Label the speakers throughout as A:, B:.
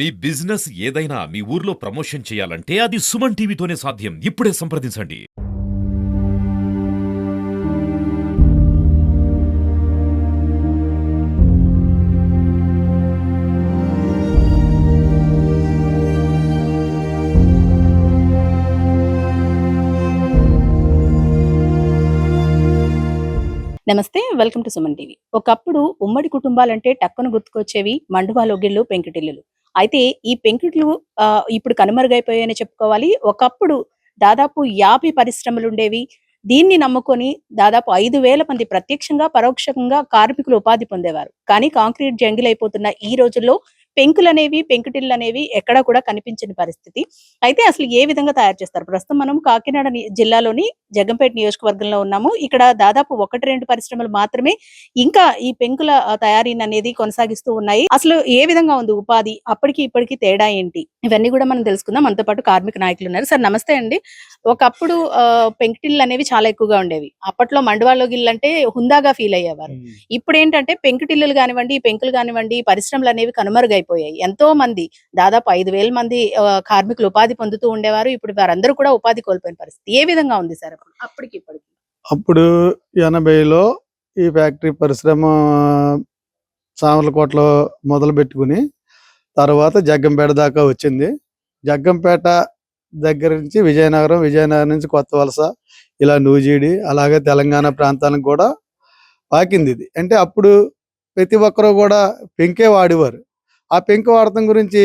A: మీ business ఏదైనా మీ ఊర్లో promotion చేయాలంటే అది సుమన్ టీవీతోనే సాధ్యం. ఇప్పుడే సంప్రదించండి.
B: నమస్తే వెల్కమ్ టు సుమన్ టీవీ. ఒకప్పుడు ఉమ్మడి కుటుంబాలంటే టక్కును గుర్తుకొచ్చేవి మండువాలోగిళ్ళు పెంకుటిల్లులు. అయితే ఈ పెంకుట్లు ఆ, ఇప్పుడు కనుమరుగైపోయాయని చెప్పుకోవాలి. ఒకప్పుడు దాదాపు యాభై పరిశ్రమలు ఉండేవి. దీన్ని నమ్ముకొని దాదాపు ఐదు వేల మంది ప్రత్యక్షంగా పరోక్షంగా కార్మికులు ఉపాధి పొందేవారు. కానీ కాంక్రీట్ జంగిల్ అయిపోతున్న ఈ రోజుల్లో పెంకులు అనేవి పెంకుటిల్లు అనేవి ఎక్కడా కూడా కనిపించని పరిస్థితి. అయితే అసలు ఏ విధంగా తయారు చేస్తారు? ప్రస్తుతం మనం కాకినాడ జిల్లాలోని జగంపేట నియోజకవర్గంలో ఉన్నాము. ఇక్కడ దాదాపు ఒకటి రెండు పరిశ్రమలు మాత్రమే ఇంకా ఈ పెంకుల తయారీని అనేది కొనసాగిస్తూ ఉన్నాయి. అసలు ఏ విధంగా ఉంది ఉపాధి? అప్పటికి ఇప్పటికి తేడా ఏంటి? ఇవన్నీ కూడా మనం తెలుసుకుందాం. మనతో పాటు కార్మిక నాయకులు ఉన్నారు. సార్ నమస్తే అండి. ఒకప్పుడు ఆ, పెంకుటిల్లు అనేవి చాలా ఎక్కువగా ఉండేవి. అప్పట్లో మండవాలో గిల్లు అంటే హుందాగా ఫీల్ అయ్యేవారు. ఇప్పుడు ఏంటంటే పెంకుటిల్లులు కానివ్వండి పెంకులు కానివ్వండి పరిశ్రమలు అనేవి కనుమరుగైపోయాయి ఎంతో మంది దాదాపు ఐదు వేల మంది కార్మికులు ఉపాధి పొందుతూ ఉండేవారు. ఇప్పుడు వారందరూ కూడా ఉపాధి కోల్పోయిన పరిస్థితి ఏ విధంగా ఉంది సార్ అప్పుడు? అప్పటికి ఇప్పటికి.
C: అప్పుడు ఎనభైలో ఈ ఫ్యాక్టరీ పరిశ్రమ సామర్లకోటలో మొదలు పెట్టుకుని తర్వాత జగ్గంపేట దాకా వచ్చింది. జగ్గంపేట దగ్గర నుంచి విజయనగరం విజయనగరం నుంచి కొత్త వలస ఇలా నూజిడి అలాగే తెలంగాణ ప్రాంతానికి కూడా పాకింది ఇది. అంటే అప్పుడు ప్రతి ఒక్కరూ కూడా పెంకే వాడేవారు. ఆ పెంకు వాడటం గురించి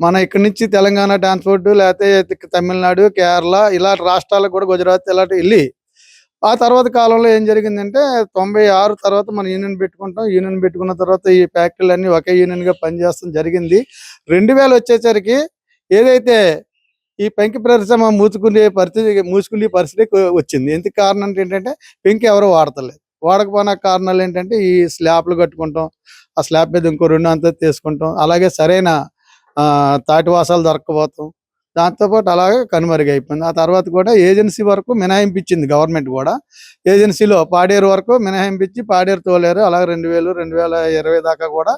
C: మన ఇక్కడి నుంచి తెలంగాణ ట్రాన్స్పోర్ట్ లేకపోతే తమిళనాడు కేరళ ఇలాంటి రాష్ట్రాలకు కూడా గుజరాత్ ఇలాంటి వెళ్ళి ఆ తర్వాత కాలంలో ఏం జరిగిందంటే తొంభై ఆరు తర్వాత మనం యూనియన్ పెట్టుకుంటాం. యూనియన్ పెట్టుకున్న తర్వాత ఈ ఫ్యాక్టరీలు అన్ని ఒకే యూనియన్గా పనిచేస్తాం జరిగింది. రెండు వేలు వచ్చేసరికి ఏదైతే ఈ పెంకి పరిశ్రమ మూసుకునే పరిస్థితి మూసుకునే పరిస్థితి వచ్చింది. ఎందుకు కారణం అంటే ఏంటంటే పెంకి ఎవరు వాడతలేదు. వాడకపోయిన కారణాలు ఏంటంటే ఈ స్లాబ్లు కట్టుకుంటాం ఆ స్లాబ్ మీద ఇంకో రెండు అంతా తీసుకుంటాం అలాగే సరైన ఆ, తాటి వాసాలు దొరకపోతాం దాంతోపాటు అలాగే కనుమరుగైపోయింది ఆ తర్వాత కూడా ఏజెన్సీ వరకు మినహాయింపించింది గవర్నమెంట్ కూడా. ఏజెన్సీలో పాడేరు వరకు మినహాయింపించి పాడేరు తోలేరు అలాగే రెండు వేలు రెండు వేల ఇరవై దాకా కూడా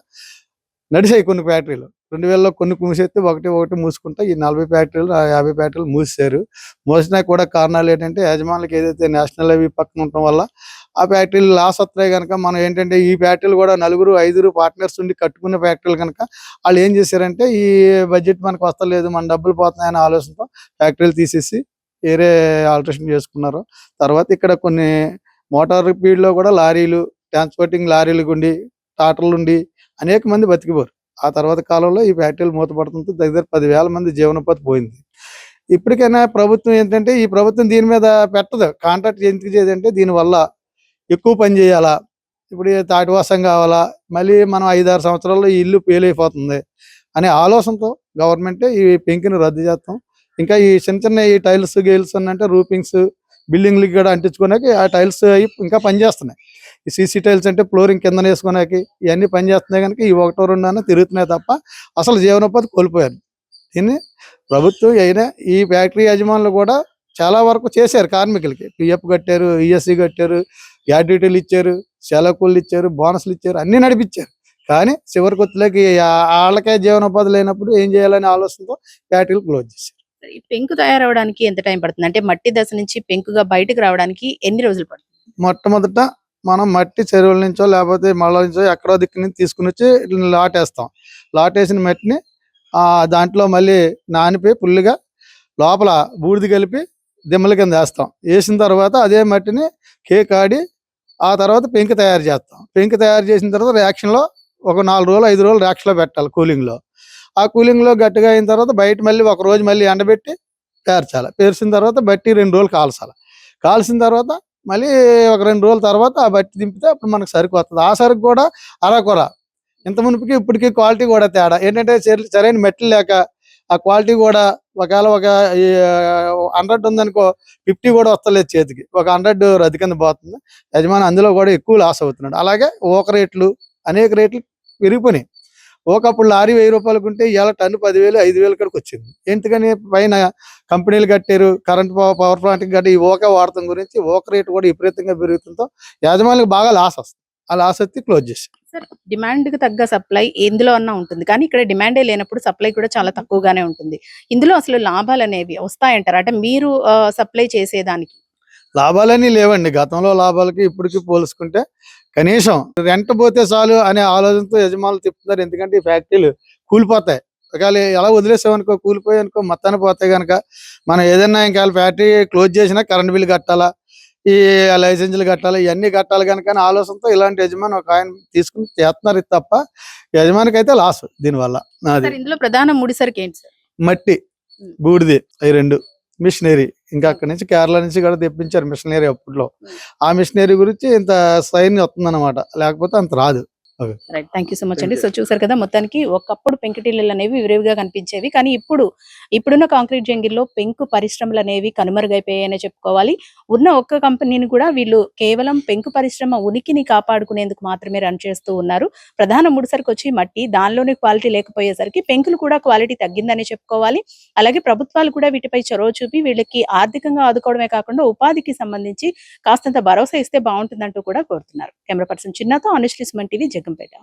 C: నడిచాయి కొన్ని ఫ్యాక్టరీలు. రెండు వేలలో కొన్ని మూసేస్తే ఒకటి ఒకటి మూసుకుంటే ఈ నలభై ఫ్యాక్టరీలు యాభై ఫ్యాక్టరీలు మూసేశారు. మూసినా కూడా కారణాలు ఏంటంటే యజమానులకు ఏదైతే నేషనల్ అవి పక్కన ఉండటం వల్ల ఆ ఫ్యాక్టరీలు లాస్ వస్తాయి కనుక మనం ఏంటంటే ఈ ఫ్యాక్టరీలు కూడా నలుగురు ఐదుగురు పార్ట్నర్స్ ఉండి కట్టుకున్న ఫ్యాక్టరీలు కనుక వాళ్ళు ఏం చేశారంటే ఈ బడ్జెట్ మనకు వస్తలేదు మన డబ్బులు పోతున్నాయనే ఆలోచనతో ఫ్యాక్టరీలు తీసేసి వేరే ఆల్టరేషన్ చేసుకున్నారు. తర్వాత ఇక్కడ కొన్ని మోటార్లో కూడా లారీలు ట్రాన్స్పోర్టింగ్ లారీలు ఉండి టాటర్లు ఉండి అనేక మంది బతికిపోరు. ఆ తర్వాత కాలంలో ఈ ఫ్యాక్టరీలు మూతపడుతుంటే దగ్గర పదివేల మంది జీవనోపాధి పోయింది. ఇప్పటికైనా ప్రభుత్వం ఏంటంటే ఈ ప్రభుత్వం దీని మీద పెట్టదు. కాంట్రాక్ట్ ఎందుకు చేయదంటే దీనివల్ల ఎక్కువ పని చేయాలా? ఇప్పుడు తాటివాసం కావాలా? మళ్ళీ మనం ఐదారు సంవత్సరాల్లో ఈ ఇల్లు పేలైపోతుంది అనే ఆలోచనతో గవర్నమెంటే ఈ పెంకిని రద్దు చేస్తాం. ఇంకా ఈ చిన్న చిన్న ఈ టైల్స్ గేల్స్ అంటే రూపింగ్స్ బిల్డింగ్లకి కూడా అంటించుకోడానికి ఆ టైల్స్ అవి ఇంకా పనిచేస్తున్నాయి ఈ సీసీ టైల్స్ అంటే ఫ్లోరింగ్ కింద వేసుకోడానికి ఇవన్నీ పనిచేస్తున్నాయి కనుక ఈ ఒకటో రెండు అన్న తిరుగుతున్నాయి తప్ప అసలు జీవనోపాధి కోల్పోయారు. దీన్ని ప్రభుత్వం అయినా ఈ ఫ్యాక్టరీ యజమానులు కూడా చాలా వరకు చేశారు కార్మికులకి. పిఎఫ్ కట్టారు ఈఎస్సీ కట్టారు గ్రాడ్యుటీలు ఇచ్చారు సెలవులు ఇచ్చారు బోనస్లు ఇచ్చారు అన్ని నడిపించారు. కానీ చివరికి వచ్చేకి వాళ్ళకే జీవనోపాధి లేనప్పుడు ఏం చేయాలనే ఆలోచనతో ఫ్యాక్టరీలు క్లోజ్ చేశారు.
B: పెంకు తయారవడానికి ఎంత టైం పడుతుంది? అంటే మట్టి దశ నుంచి పెంకుగా బయటకు రావడానికి ఎన్ని రోజులు పడుతుంది?
C: మొట్టమొదట మనం మట్టి చెరువుల నుంచో లేకపోతే మళ్ళ నుంచో ఎక్కడో దిక్కు నుంచి తీసుకుని వచ్చి లాటేస్తాం. లాటేసిన మట్టిని ఆ దాంట్లో మళ్ళీ నానిపోయి పుల్లిగా లోపల బూడిద కలిపి దిమ్మల కింద వేస్తాం. వేసిన తర్వాత అదే మట్టిని కేక్ ఆడి ఆ తర్వాత పెంకు తయారు చేస్తాం. పెంకు తయారు చేసిన తర్వాత reaction లో ఒక నాలుగు రోజులు ఐదు రోజులు reaction లో పెట్టాలి కూలింగ్లో. ఆ కూలింగ్లో లో గట్టిగా అయిన తర్వాత బయట మళ్ళీ ఒక రోజు మళ్ళీ ఎండబెట్టి పేర్చాలి పేర్చిన తర్వాత బట్టి రెండు రోజులు కాల్చాలి. కాల్చిన తర్వాత మళ్ళీ ఒక రెండు రోజుల తర్వాత ఆ బట్టి దింపితే అప్పుడు మనకు సరుకు వస్తుంది. ఆ సరుకు కూడా అరకొర. ఇంత మునుపుకి ఇప్పటికి క్వాలిటీ కూడా తేడా. ఏంటంటే సరైన మెట్లు లేక ఆ క్వాలిటీ కూడా ఒకవేళ ఒక హండ్రెడ్ ఉందనుకో ఫిఫ్టీ కూడా వస్తలేదు చేతికి. ఒక హండ్రెడ్ రద్ది కింద పోతుంది. యజమాని అందులో కూడా ఎక్కువ లాస్ అవుతున్నాడు. అలాగే ఒక రేట్లు అనేక రేట్లు పెరిగిపోయినాయి. ఒకప్పుడు లారీ వెయ్యి రూపాయలకు ఉంటే ఇవాళ టన్ను పదివేలు ఐదు వేలు కడికి వచ్చింది. ఎందుకని? పైన కంపెనీలు కట్టారు కరెంట్ పవర్ ప్లాంట్కి కట్టి ఈ ఓక వాడటం గురించి ఓక రేటు కూడా విపరీతంగా పెరుగుతుందో యాజమాన్యాలకు బాగా లాస్ వస్తుంది. అలా ఆసక్తి క్లోజ్ చేసి
B: సార్ డిమాండ్కి తగ్గ సప్లై ఎందులో అన్నా ఉంటుంది. కానీ ఇక్కడ డిమాండే లేనప్పుడు సప్లై కూడా చాలా తక్కువగానే ఉంటుంది. ఇందులో అసలు లాభాలు అనేవి వస్తాయంటారు? అంటే మీరు సప్లై చేసేదానికి?
C: లాభాలని లేవండి. గతంలో లాభాలకి ఇప్పటికి పోల్చుకుంటే కనీసం రెంట్ పోతే చాలు అనే ఆలోచనతో యజమానులు తిప్పుతున్నారు. ఎందుకంటే ఈ ఫ్యాక్టరీలు కూలిపోతాయి. ఒకవేళ ఎలా వదిలేసామనుకో కూలిపోయి అనుకో మొత్తాన్ని పోతే కనుక మనం ఏదైనా ఇంకా ఫ్యాక్టరీ క్లోజ్ చేసినా కరెంట్ బిల్ కట్టాలా? ఈ లైసెన్సులు కట్టాలి ఇవన్నీ కట్టాలి కనుక ఆలోచనతో ఇలాంటి యజమాని ఒక ఆయన తీసుకుని చేస్తున్నారు ఇది తప్ప యజమానికి అయితే లాస్ దీనివల్ల అది
B: ఇందులో ప్రధాన ముడిసరికి ఏంటి సార్?
C: మట్టి. బూడిది అవి రెండు. మిషనరీ ఇంకా అక్కడి నుంచి కేరళ నుంచి కూడా తెప్పించారు మిషనరీ అప్పట్లో. ఆ మిషనరీ గురించి ఇంత సైన్ వస్తుందన్నమాట. లేకపోతే అంత రాదు.
B: Right thank you so much అండి. సో చూసారు కదా మొత్తానికి ఒకప్పుడు పెంకుటిల్లులు అనేవి విరివిగా కనిపించేవి. కానీ ఇప్పుడు ఇప్పుడున్న కాంక్రీట్ జంగిల్లో పెంకు పరిశ్రమలు అనేవి కనుమరుగైపోయాయని చెప్పుకోవాలి. ఉన్న ఒక్క కంపెనీని కూడా వీళ్ళు కేవలం పెంకు పరిశ్రమ ఉనికిని కాపాడుకునేందుకు మాత్రమే రన్ చేస్తూ ఉన్నారు. ప్రధాన ముడిసరికి వచ్చి మట్టి దానిలోనే క్వాలిటీ లేకపోయేసరికి పెంకులు కూడా క్వాలిటీ తగ్గిందని చెప్పుకోవాలి. అలాగే ప్రభుత్వాలు కూడా వీటిపై చొరవ చూపి వీళ్ళకి ఆర్థికంగా ఆదుకోవడమే కాకుండా ఉపాధికి సంబంధించి కాస్తంత భరోసా ఇస్తే బాగుంటుందంటూ కూడా కోరుతున్నారు. కెమెరా పర్సన్ చిన్నతో అనుశ్రీ సుమన్ టీవీ இருக்கும் बेटा